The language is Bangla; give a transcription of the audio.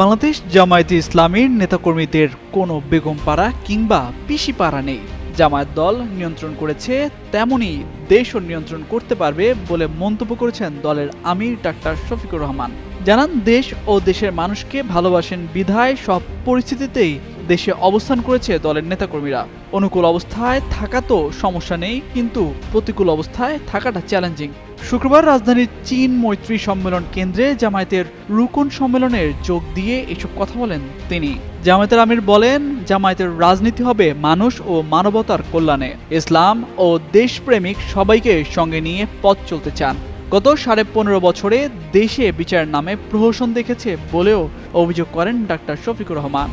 বাংলাদেশ জামায়াতে ইসলামীর নেতাকর্মীদের কোনো বেগম পাড়া কিংবা পিসি পাড়া নেই। জামায়াত দল নিয়ন্ত্রণ করেছে তেমনি দেশও নিয়ন্ত্রণ করতে পারবে বলে মন্তব্য করেছেন দলের আমির ডাক্তার শফিকুর রহমান। জানান, দেশ ও দেশের মানুষকে ভালোবাসেন বিধায় সব পরিস্থিতিতেই দেশে অবস্থান করেছে দলের নেতাকর্মীরা। অনুকূল অবস্থায় থাকা তো সমস্যা নেই, কিন্তু প্রতিকূল অবস্থায় থাকাটা চ্যালেঞ্জিং শুক্রবার রাজধানীর চীন মৈত্রী সম্মেলন কেন্দ্রে জামায়াতের রুকন সম্মেলনের যোগ দিয়ে এসব কথা বলেন তিনি। জামায়াতের আমির বলেন, জামায়াতের রাজনীতি হবে মানুষ ও মানবতার কল্যাণে। ইসলাম ও দেশপ্রেমিক সবাইকে সঙ্গে নিয়ে পথ চলতে চান। গত সাড়ে পনেরো বছরে দেশে বিচারের নামে প্রহসন দেখেছে বলেও অভিযোগ করেন ডাক্তার শফিকুর রহমান।